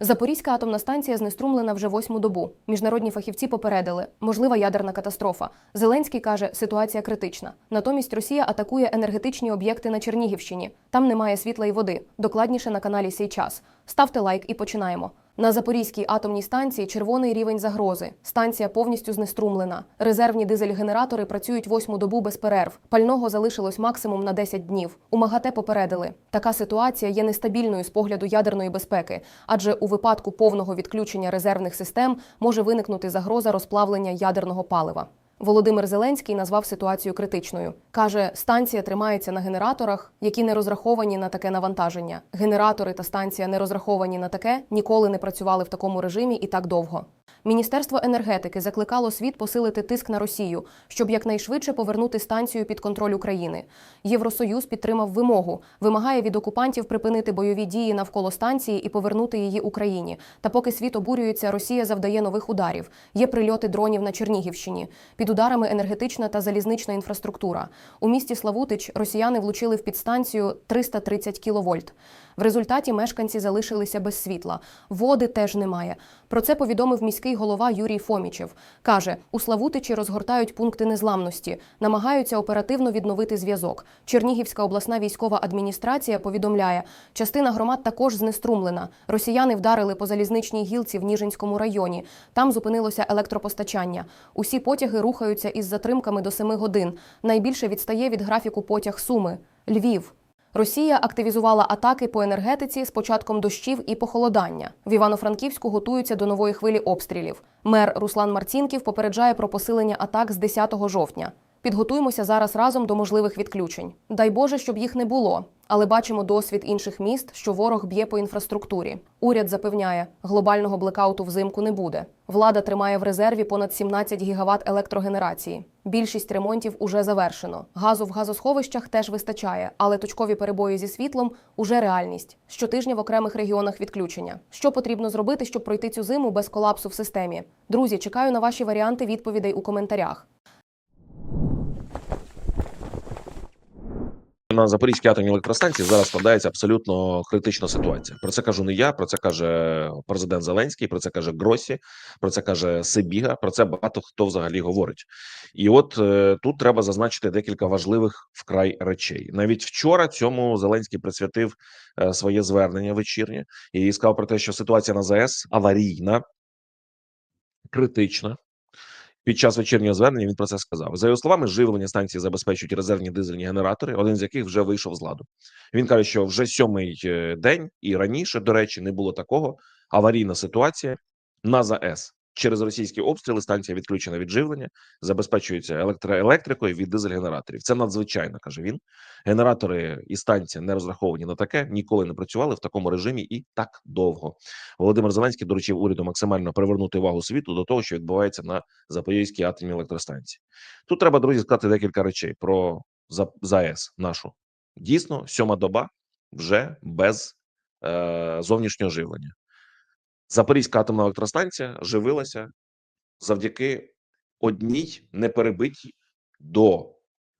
Запорізька атомна станція знеструмлена вже восьму добу. Міжнародні фахівці попередили, можлива ядерна катастрофа. Зеленський каже, ситуація критична. Натомість Росія атакує енергетичні об'єкти на Чернігівщині. Там немає світла і води. Докладніше на каналі Сей час. Ставте лайк і починаємо. На Запорізькій атомній станції червоний рівень загрози. Станція повністю знеструмлена. Резервні дизель-генератори працюють восьму добу без перерв. Пального залишилось максимум на 10 днів. У МАГАТЕ попередили. Така ситуація є нестабільною з погляду ядерної безпеки, адже у випадку повного відключення резервних систем може виникнути загроза розплавлення ядерного палива. Володимир Зеленський назвав ситуацію критичною. Каже, станція тримається на генераторах, які не розраховані на таке навантаження. Генератори та станція не розраховані на таке, ніколи не працювали в такому режимі і так довго. Міністерство енергетики закликало світ посилити тиск на Росію, щоб якнайшвидше повернути станцію під контроль України. Євросоюз підтримав вимогу, вимагає від окупантів припинити бойові дії навколо станції і повернути її Україні. Та поки світ обурюється, Росія завдає нових ударів. Є прильоти дронів на Чернігівщині. Під ударами енергетична та залізнична інфраструктура. У місті Славутич росіяни влучили в підстанцію 330 кВт. В результаті мешканці залишилися без світла. Води теж немає. Про це повідомив міський голова Юрій Фомічев. Каже, у Славутичі розгортають пункти незламності, намагаються оперативно відновити зв'язок. Чернігівська обласна військова адміністрація повідомляє, частина громад також знеструмлена. Росіяни вдарили по залізничній гілці в Ніжинському районі. Там зупинилося електропостачання. Усі потяги рухаються із затримками до 7 годин. Найбільше відстає від графіку потяг Суми Львів. Росія активізувала атаки по енергетиці з початком дощів і похолодання. В Івано-Франківську готуються до нової хвилі обстрілів. Мер Руслан Марцінків попереджає про посилення атак з 10 жовтня. Підготуємося зараз разом до можливих відключень. Дай Боже, щоб їх не було. Але бачимо досвід інших міст, що ворог б'є по інфраструктурі. Уряд запевняє, глобального блекауту взимку не буде. Влада тримає в резерві понад 17 гігават електрогенерації. Більшість ремонтів уже завершено. Газу в газосховищах теж вистачає, але точкові перебої зі світлом уже реальність. Щотижня в окремих регіонах відключення. Що потрібно зробити, щоб пройти цю зиму без колапсу в системі? Друзі, чекаю на ваші варіанти відповідей у коментарях. На Запорізькій атомній електростанції зараз складається абсолютно критична ситуація. Про це кажу не я, про це каже президент Зеленський, про це каже Гросі, про це каже Сибіга. Про це багато хто взагалі говорить. І от е, тут треба зазначити декілька важливих вкрай речей. Навіть вчора цьому Зеленський присвятив е, своє звернення вечірнє і сказав про те, що ситуація на ЗАЕС аварійна, критична. Під час вечірнього звернення він про це сказав. За його словами, живлення станції забезпечують резервні дизельні генератори, один з яких вже вийшов з ладу. Він каже, що вже сьомий е, день і раніше, до речі, не було такого аварійна ситуація на ЗАЕС. Через російські обстріли станція відключена від живлення, забезпечується електроелектрикою від дизель-генераторів. Це надзвичайно каже він. Генератори і станція не розраховані на таке, ніколи не працювали в такому режимі і так довго. Володимир Зеленський доручив уряду максимально привернути увагу світу до того, що відбувається на Запорізькій атомній електростанції. Тут треба друзі сказати декілька речей про За- ЗАЕС нашу. Дійсно, сьома доба вже без е, зовнішнього живлення. Запорізька атомна електростанція живилася завдяки одній неперебитій до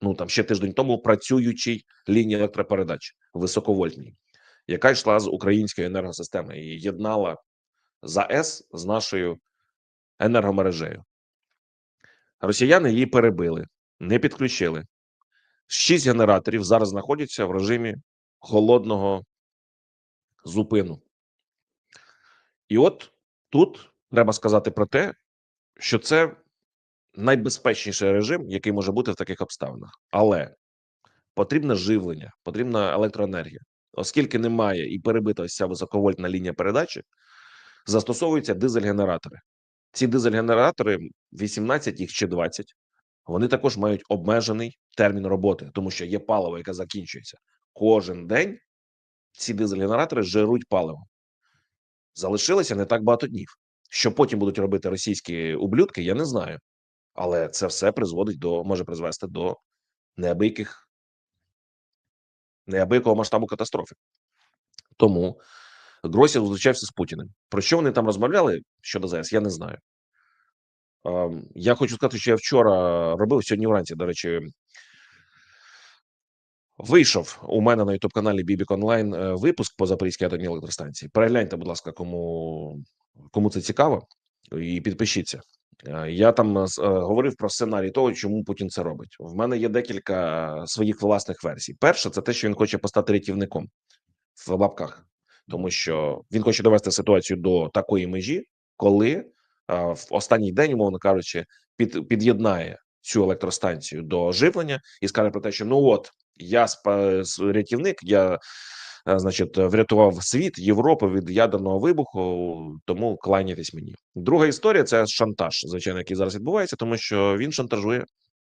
ну там ще тиждень тому працюючій лінії електропередач високовольтній, яка йшла з української енергосистеми і єднала ЗАЕС з нашою енергомережею. Росіяни її перебили, не підключили. Шість генераторів зараз знаходяться в режимі холодного зупину. І от тут треба сказати про те, що це найбезпечніший режим, який може бути в таких обставинах. Але потрібне живлення, потрібна електроенергія. Оскільки немає і перебита ось ця високовольтна лінія передачі, застосовуються дизель-генератори. Ці дизель-генератори, 18 їх чи 20, вони також мають обмежений термін роботи, тому що є паливо, яке закінчується. Кожен день ці дизель-генератори жируть паливо. Залишилося не так багато днів. Що потім будуть робити російські ублюдки, я не знаю. Але це все призводить до може призвести до неабияких неабиякого масштабу катастрофи. Тому Гросі зустрічався з Путіним. Про що вони там розмовляли щодо ЗАЕС, я не знаю. Ем, Я хочу сказати, що я вчора робив сьогодні вранці, до речі, Вийшов у мене на youtube каналі Бібік Онлайн е, випуск по Запорізькій атомній електростанції. Перегляньте, будь ласка, кому, кому це цікаво, і підпишіться. Е, Я там е, говорив про сценарій того, чому Путін це робить. В мене є декілька своїх власних версій. Перша це те, що він хоче постати рятівником в лапках, тому що він хоче довести ситуацію до такої межі, коли в останній день, умовно кажучи, під, під'єднає цю електростанцію до живлення і скаже про те, що ну от я рятівник, я е, значить врятував світ Європу від ядерного вибуху, тому кланяйтесь мені. Друга історія це шантаж, звичайно, який зараз відбувається, тому що він шантажує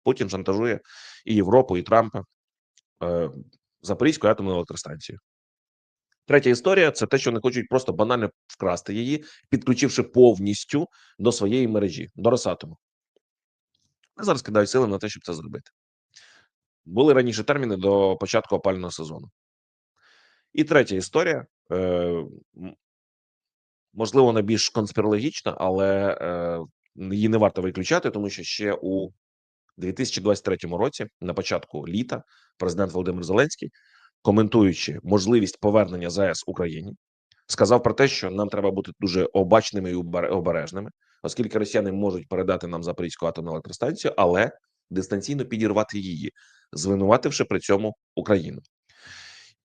Путін шантажує і Європу, і Трампа е, Запорізькою атомною електростанцією. Третя історія це те, що вони хочуть просто банально вкрасти її, підключивши повністю до своєї мережі, до Росатому. Я зараз кидаю сили на те, щоб це зробити. Були раніше терміни до початку опального сезону. І третя історія, е, можливо, вона більш конспірологічна, але е, її не варто виключати, тому що ще у 2023 році, на початку літа, президент Володимир Зеленський, коментуючи можливість повернення ЗАЕС Україні, сказав про те, що нам треба бути дуже обачними і обережними, оскільки росіяни можуть передати нам Запорізьку атомну електростанцію, але дистанційно підірвати її, звинувативши при цьому Україну.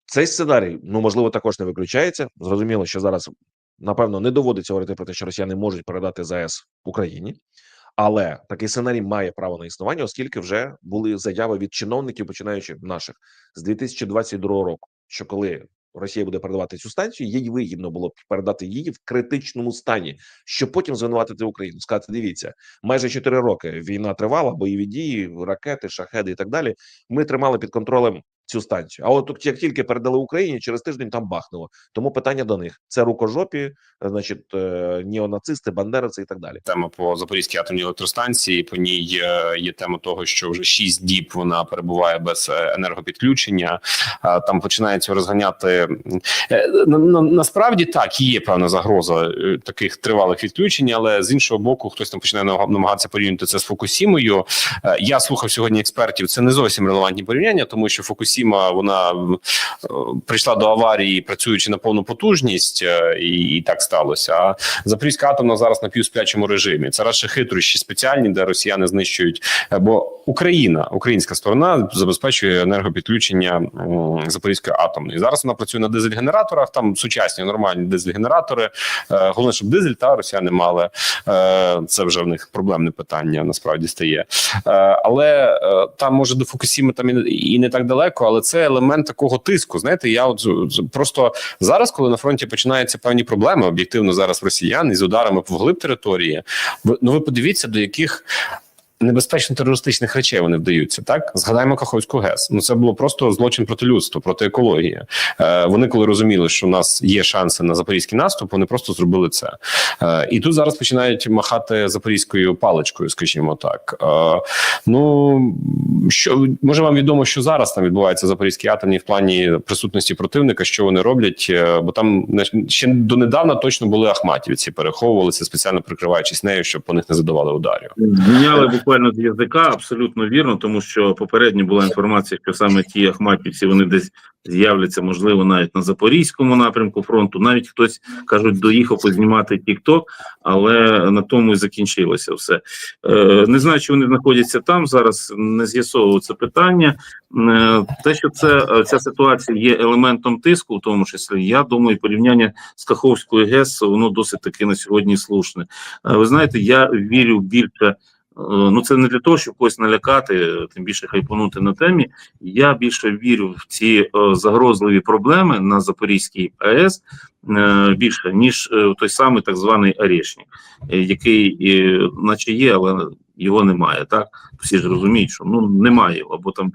Цей сценарій, ну можливо, також не виключається. Зрозуміло, що зараз напевно не доводиться говорити про те, що росіяни можуть передати ЗАЕС Україні, але такий сценарій має право на існування, оскільки вже були заяви від чиновників, починаючи наших з 2022 року, що коли Росія буде передавати цю станцію, їй вигідно було б передати її в критичному стані, щоб потім звинуватити Україну. Сказати, дивіться, майже 4 роки війна тривала, бойові дії, ракети, шахеди і так далі. Ми тримали під контролем цю станцію. А от як тільки передали Україні, через тиждень там бахнуло. Тому питання до них: це рукожопі, значить, е, неонацисти, бандеровці і так далі. тема по Запорізькій атомній електростанції. По ній є тема того, що вже 6 діб вона перебуває без е, енергопідключення. Там починається розганяти Е, на, на, насправді так є певна загроза таких тривалих відключень, але з іншого боку, хтось там починає намагатися порівняти це з Фукусімою. Я слухав сьогодні експертів. Це не зовсім релевантні порівняння, тому що Фукусіма вона е, прийшла до аварії, працюючи на повну потужність, е, і, і так сталося. А Запорізька атомна зараз на півсплячому режимі. Це радше хитрощі спеціальні, де росіяни знищують. е, Бо Україна, українська сторона забезпечує енергопідключення Запорізької атомної. Зараз вона працює на дизель-генераторах. Там сучасні нормальні дизель-генератори. Головне, щоб дизель та росіяни мали. Це вже в них проблемне питання. Насправді стає. Але там може до Фукусіми там і не так далеко, але це елемент такого тиску. Знаєте, я от просто зараз, коли на фронті починаються певні проблеми, об'єктивно зараз росіян із ударами вглиб території. Ну ви подивіться, до яких. Небезпечно терористичних речей вони вдаються. Так згадаємо Каховську ГЕС. Ну це було просто злочин проти людства, проти екології. Е, вони, коли розуміли, що у нас є шанси на запорізький наступ, вони просто зробили це. Е, і тут зараз починають махати запорізькою паличкою, скажімо так. Е, ну що може вам відомо, що зараз там відбувається запорізькій атомній в плані присутності противника, що вони роблять? Е, бо там ще донедавна точно були ахматівці, переховувалися спеціально прикриваючись нею, щоб по них не задавали ударів. Зняли буквально з язика, абсолютно вірно, тому що попередньо була інформація, що саме ті ахматівці вони десь з'являться, можливо, навіть на запорізькому напрямку фронту. Навіть хтось кажуть, доїхав познімати TikTok, але на тому і закінчилося все. Е, не знаю, чи вони знаходяться там зараз. Не з'ясовував це питання. Е, те, що це е, ця ситуація є елементом тиску, в тому числі, я думаю, порівняння з Каховською ГЕС воно досить таки на сьогодні слушне. Ви знаєте, я вірю більше. Е, Ну, це не для того, щоб когось налякати, тим більше хайпонути на темі. Я більше вірю в ці е, загрозливі проблеми на Запорізькій АЕС е, більше, ніж в той самий так званий Орешник, е, який, наче є, але його немає. Так всі ж розуміють, що ну немає його, або там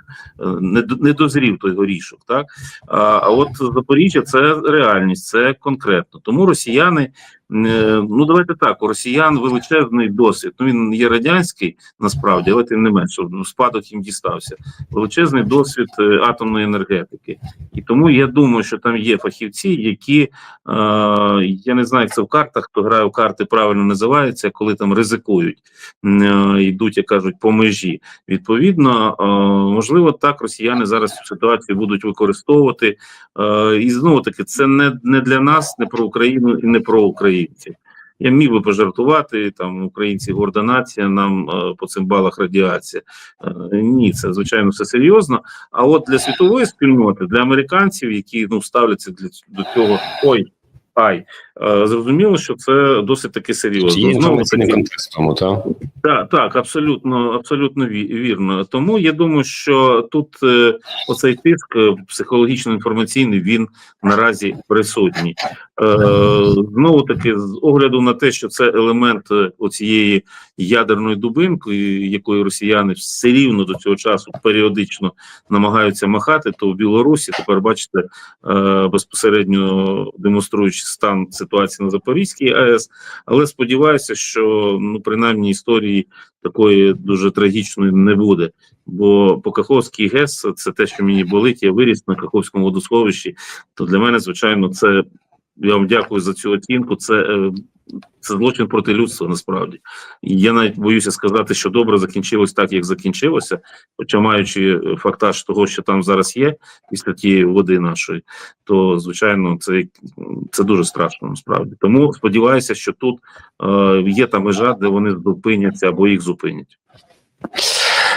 не, не дозрів той горішок. Так а, а от Запоріжжя це реальність, це конкретно. Тому росіяни. Е, Ну, давайте так. У росіян величезний досвід. Ну він є радянський насправді, але тим не менше в спадок їм дістався. Величезний досвід е, атомної енергетики, і тому я думаю, що там є фахівці, які е, я не знаю, як це в картах, хто грає в карти правильно називається, коли там ризикують, е, йдуть, як кажуть, по межі. Відповідно, е, можливо, так росіяни зараз цю ситуацію будуть використовувати. Е, І знову таки, це не, не для нас, не про Україну і не про українців. Я міг би пожартувати там українці горда нація, нам е, по цим балах радіація. Е, ні, це звичайно все серйозно. А от для світової спільноти, для американців, які ну ставляться для до цього, ой, ай, зрозуміло, що це досить таки серйозно. Знову тому, так? так, так, абсолютно, абсолютно ві- вірно. Тому я думаю, що тут е, оцей тиск е, психологічно-інформаційний він наразі присутній. Е, знову таки, з огляду на те, що це елемент е, оцієї ядерної дубинки, якою росіяни все рівно до цього часу періодично намагаються махати, то в Білорусі тепер бачите е, безпосередньо демонструючи стан ситуації на Запорізькій АЕС. Але сподіваюся, що ну принаймні історії такої дуже трагічної не буде. Бо по Каховській ГЕС це те, що мені болить. Я виріс на Каховському водосховищі. То для мене, звичайно, це я вам дякую за цю оцінку. Це, е, це злочин проти людства насправді. Я навіть боюся сказати, що добре закінчилось так, як закінчилося, хоча маючи е, фактаж того, що там зараз є, після тієї води нашої, то звичайно це, це дуже страшно насправді. Тому сподіваюся, що тут е, є та межа, де вони зупиняться або їх зупинять.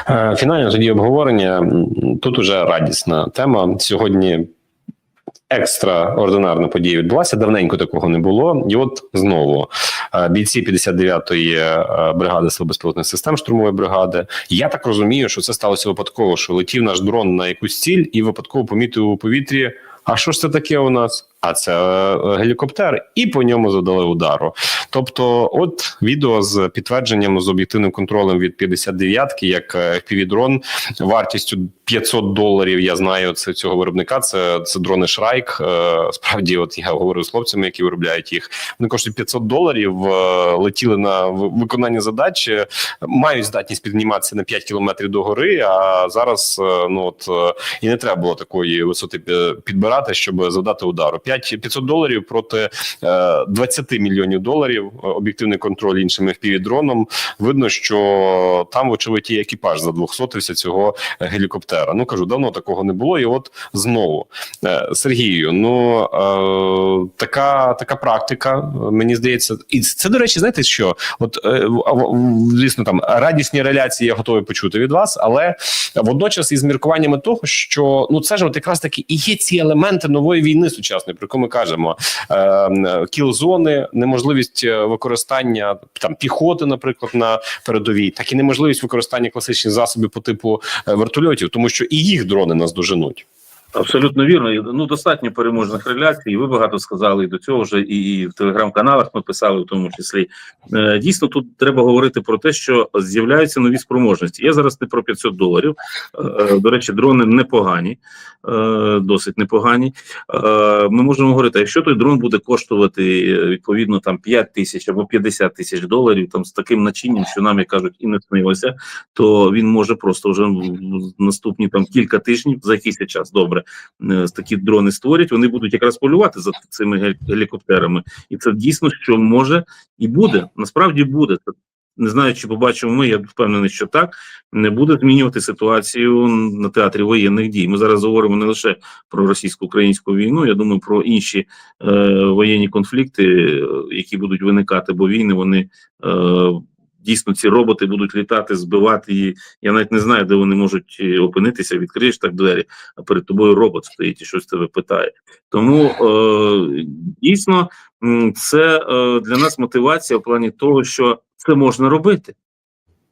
Е, Фінальне тоді обговорення. Тут уже радісна тема. Сьогодні екстраординарна подія відбулася. Давненько такого не було. І от знову е, бійці 59-ї е, бригади сил систем штурмової бригади. Я так розумію, що це сталося випадково, що летів наш дрон на якусь ціль і випадково помітив у повітрі. А що ж це таке у нас? А це е, гелікоптер, і по ньому задали удару. Тобто, от відео з підтвердженням з об'єктивним контролем від 59-ки, як FPV-дрон вартістю 500 доларів. Я знаю це цього виробника. Це це дрони Шрайк. Е, Справді, от я говорив з хлопцями, які виробляють їх. Вони коштують 500 доларів. е, Летіли на виконання задач, е, мають здатність підніматися на 5 кілометрів до гори. А зараз е, ну от е, і не треба було такої висоти підбирати, щоб завдати удару. 5 500 доларів проти е, 20 мільйонів доларів. е, Об'єктивний контроль іншим FPV-дроном. Видно, що там, вочевидь, і екіпаж задвохсотився цього гелікоптера. Ну кажу, давно такого не було. І от знову Е, Сергію, ну е, така така практика. е, Мені здається, і це до речі, знаєте що? От е, звісно, там радісні реляції я готовий почути від вас, але водночас із міркуваннями того, що ну це ж от якраз таки і є ці елементи нової війни сучасної, про яку ми кажемо: е, кіл-зони, неможливість використання там піхоти, наприклад, на передовій, так і неможливість використання класичних засобів по типу е, вертольотів, тому що і їх дрони нас доженуть. Абсолютно вірно. Ну достатньо переможних реляцій. Ви багато сказали і до цього вже, і, в телеграм-каналах ми писали, в тому числі. Е, дійсно, тут треба говорити про те, що з'являються нові спроможності. Я зараз не про 500 доларів. Е, до речі, дрони непогані, е, досить непогані. Е, ми можемо говорити, якщо той дрон буде коштувати е, відповідно там 5 тисяч або 50 тисяч доларів, там з таким начинням, що нам як кажуть, і не снилося, то він може просто вже в наступні там кілька тижнів за якийсь час добре е, такі дрони створять. Вони будуть якраз полювати за цими гелікоптерами, і це дійсно що може і буде. Насправді буде. Не знаю, чи побачимо ми. Я впевнений, що так не буде змінювати ситуацію на театрі воєнних дій. Ми зараз говоримо не лише про російсько-українську війну. Я думаю про інші е, воєнні конфлікти, е, які будуть виникати, бо війни вони. Е, Дійсно, ці роботи будуть літати, збивати її. Я навіть не знаю, де вони можуть е, опинитися. Відкриєш так двері, а перед тобою робот стоїть і щось тебе питає. Тому е, дійсно це е, для нас мотивація в плані того, що це можна робити.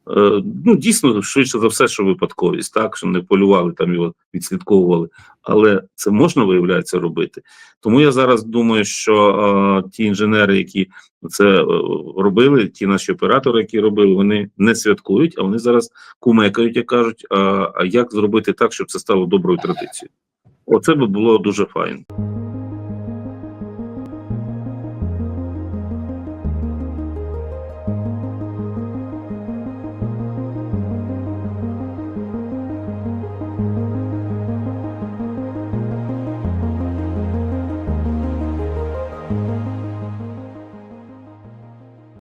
Е, ну, дійсно, швидше за все, що випадковість, так, що не полювали там його відслідковували. Але це можна, виявляється, робити. Тому я зараз думаю, що е, ті інженери, які це е, робили, ті наші оператори, які робили, вони не святкують, а вони зараз кумекають, як кажуть, а, а як зробити так, щоб це стало доброю традицією. Оце би було дуже файно.